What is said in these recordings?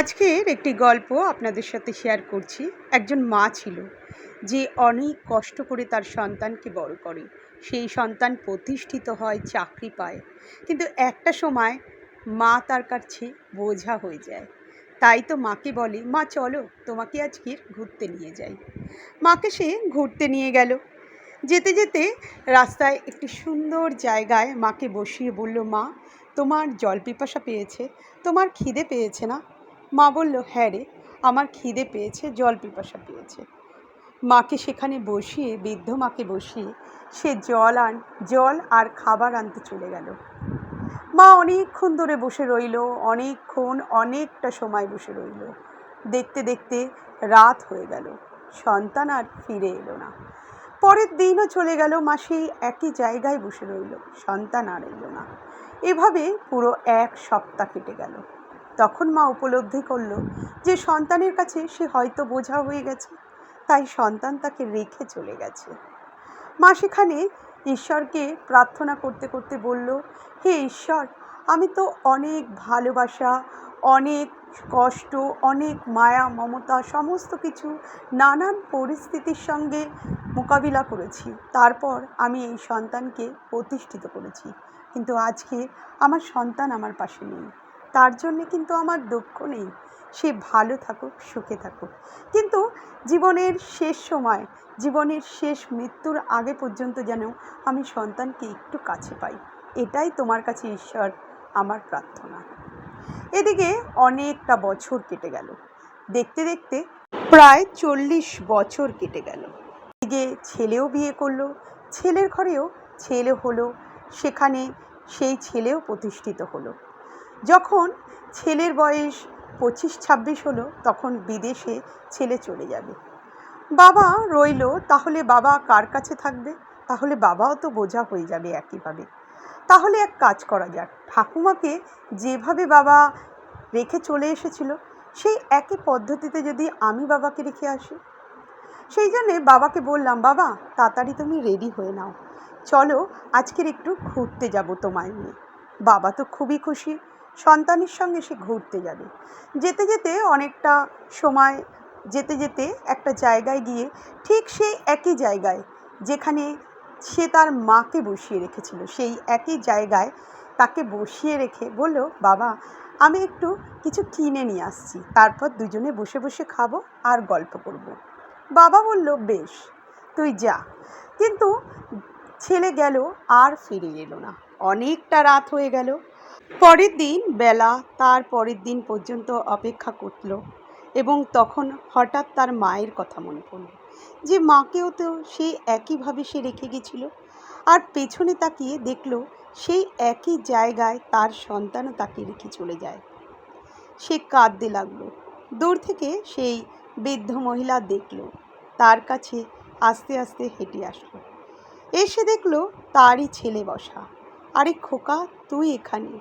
আজকের একটি গল্প আপনাদের সাথে শেয়ার করছি। একজন মা ছিল, যে অনেক কষ্ট করে তার সন্তানকে বড় করে। সেই সন্তান প্রতিষ্ঠিত হয়, চাকরি পায়। কিন্তু একটা সময় মা তার কাছে বোঝা হয়ে যায়। তাই তো মাকে বলে, মা, চলো, তোমাকে আজকে ঘুরতে নিয়ে যাই। মাকে সে ঘুরতে নিয়ে গেল। যেতে যেতে রাস্তায় একটি সুন্দর জায়গায় মাকে বসিয়ে বলল, মা, তোমার জল পিপাসা পেয়েছে, তোমার খিদে পেয়েছে না? মা বলল হ্যাঁ রে, আমার খিদে পেয়েছে, জল পিপাসা পেয়েছে। মাকে সেখানে বসিয়ে, বৃদ্ধ মাকে বসিয়ে সে জল আন, জল আর খাবার আনতে চলে গেল। মা অনেকক্ষণ ধরে বসে রইল, অনেকক্ষণ, অনেকটা সময় বসে রইল। দেখতে দেখতে রাত হয়ে গেল, সন্তান আর ফিরে এলো না। পরের দিনও চলে গেল, মা সেই একই জায়গায় বসে রইল, সন্তান আর এলো না। এভাবে পুরো এক সপ্তাহ কেটে গেল। তখন মা উপলব্ধি করল যে সন্তানের কাছে সে হয়তো বোঝা হয়ে গেছে, তাই সন্তান তাকে রেখে চলে গেছে। মা সেখানে ঈশ্বরকে প্রার্থনা করতে করতে বলল, হে ঈশ্বর, আমি তো অনেক ভালোবাসা, অনেক কষ্ট, অনেক মায়া, মমতা, সমস্ত কিছু নানান পরিস্থিতির সঙ্গে মোকাবিলা করেছি। তারপর আমি এই সন্তানকে প্রতিষ্ঠিত করেছি। কিন্তু আজকে আমার সন্তান আমার পাশে নেই। তার জন্যে কিন্তু আমার দুঃখ নেই। সে ভালো থাকুক, সুখে থাকুক। কিন্তু জীবনের শেষ সময়, জীবনের শেষ মৃত্যুর আগে পর্যন্ত যেন আমি সন্তানকে একটু কাছে পাই, এটাই তোমার কাছে ঈশ্বর আমার প্রার্থনা। এদিকে অনেকটা বছর কেটে গেল। দেখতে দেখতে প্রায় চল্লিশ বছর কেটে গেল। এদিকে ছেলেও বিয়ে করল, ছেলের ঘরেও ছেলে হলো, সেখানে সেই ছেলেও প্রতিষ্ঠিত হলো। যখন ছেলের বয়স পঁচিশ ছাব্বিশ হলো, তখন বিদেশে ছেলে চলে যাবে। বাবা রইল, তাহলে বাবা কার কাছে থাকবে? তাহলে বাবাও তো বোঝা হয়ে যাবে একইভাবে তাহলে এক কাজ করা যাক, ঠাকুমাকে যেভাবে বাবা রেখে চলে এসেছিল, সেই একই পদ্ধতিতে যদি আমি বাবাকে রেখে আসি। সেই জন্যে বাবাকে বললাম, বাবা, তাড়াতাড়ি তুমি রেডি হয়ে নাও। চলো, আজকের একটু ঘুরতে যাব তোমায় নিয়ে। বাবা তো খুবই খুশি। সন্তানের সঙ্গে সে ঘুরতে যাবে। যেতে যেতে অনেকটা সময় যেতে যেতে একটা জায়গায় গিয়ে ঠিক সেই একই জায়গায় যেখানে সে তার মাকে বসিয়ে রেখেছিল, সেই একই জায়গায় তাকে বসিয়ে রেখে বলল, বাবা, আমি একটু কিছু কিনে নিয়ে আসছি। তারপর দুজনে বসে বসে খাব আর গল্প করব। বাবা বলল, বেশ, তুই যা। কিন্তু ছেলে গেল আর ফিরে এলো না। অনেকটা রাত হয়ে গেল। পরের দিন বেলা তার পরের দিন পর্যন্ত অপেক্ষা করল এবং তখন হঠাৎ তার মায়ের কথা মনে পড়ল। যে মাকেও তো সেই একইভাবে সে রেখে গেছিল। আর পেছনে তাকিয়ে দেখল সেই একই জায়গায় তার সন্তানও তাকে রেখে চলে যায়। সে কাঁদতে লাগল। দূর থেকে সেই বৃদ্ধ মহিলা দেখল, তার কাছে আস্তে আস্তে হেঁটে আসলো। এসে দেখল তারই ছেলে বসা। আরে খোকা, তুই এখানে?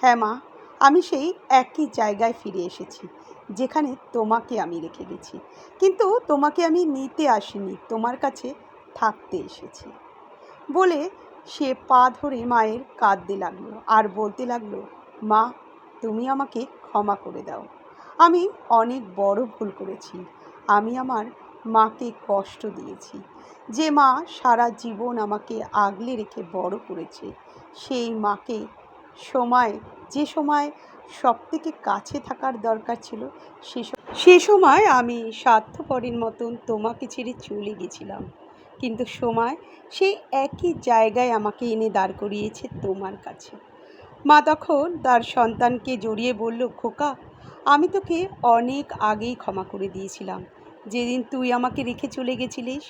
হ্যাঁ মা, আমি সেই একই জায়গায় ফিরে এসেছি, যেখানে তোমাকে আমি রেখে গেছি। কিন্তু তোমাকে আমি নিতে আসিনি, তোমার কাছে থাকতে এসেছি। বলে সে পা ধরে মায়ের কাঁদতে লাগল আর বলতে লাগল, মা, তুমি আমাকে ক্ষমা করে দাও। আমি অনেক বড় ভুল করেছি। আমি আমার মাকে কষ্ট দিয়েছি। যে মা সারা জীবন আমাকে আগলে রেখে বড় করেছে, সেই মাকে সময়, যে সময় সব থেকে কাছে থাকার দরকার ছিল সে সে সময় আমি স্বার্থপরের মতন তোমাকে ছেড়ে চলে গেছিলাম। কিন্তু সময় সেই একই জায়গায় আমাকে এনে দাঁড় করিয়েছে তোমার কাছে। মা তখন তার সন্তানকে জড়িয়ে বলল, খোকা, আমি তোকে অনেক আগেই ক্ষমা করে দিয়েছিলাম। যেদিন তুই আমাকে রেখে চলে গেছিলিস,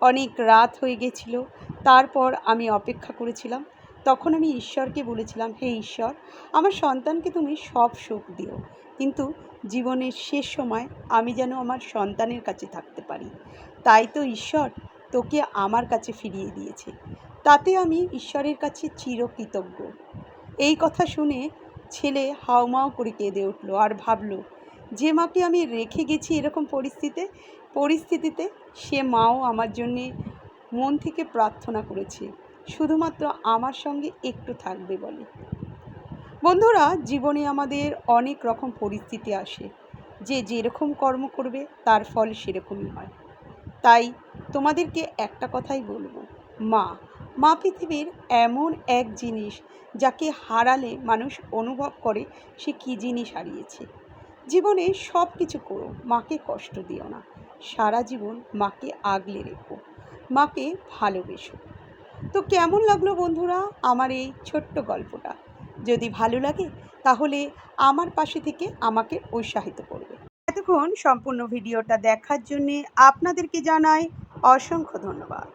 অনেক রাত হয়ে গেছিল, তারপর আমি অপেক্ষা করেছিলাম। তখন আমি ঈশ্বরকে বলেছিলাম, হে ঈশ্বর, আমার সন্তানকে তুমি সব সুখ দিও, কিন্তু জীবনের শেষ সময় আমি যেন আমার সন্তানের কাছে থাকতে পারি। তাই তো ঈশ্বর তোকে আমার কাছে ফিরিয়ে দিয়েছে। তাতে আমি ঈশ্বরের কাছে চিরকৃতজ্ঞ। এই কথা শুনে ছেলে হাউমাউ করে কেঁদে উঠল আর ভাবলো যে মাকে আমি রেখে গেছি এরকম পরিস্থিতিতে পরিস্থিতিতে সে মাও আমার জন্যে মন থেকে প্রার্থনা করেছে, শুধুমাত্র আমার সঙ্গে একটু থাকবে বলে। বন্ধুরা, জীবনে আমাদের অনেক রকম পরিস্থিতি আসে, যে যেরকম কর্ম করবে তার ফল সেরকমই হয়। তাই তোমাদেরকে একটা কথাই বলব, মা মা পৃথিবীর এমন এক জিনিস যাকে হারালে মানুষ অনুভব করে সে কী জিনিস হারিয়েছে। জীবনে সব কিছু করো মাকে কষ্ট দিও না। সারা জীবন মাকে আগলে রেখো, মাকে ভালোবেসো। তো কেমন লাগল বন্ধুরা আমার এই ছোট্ট গল্পটা? যদি ভালো লাগে তাহলে আমার পাশে থেকে আমাকে উৎসাহিত করবে। এতক্ষণ সম্পূর্ণ ভিডিওটা দেখার জন্যে আপনাদেরকে জানাই অসংখ্য ধন্যবাদ।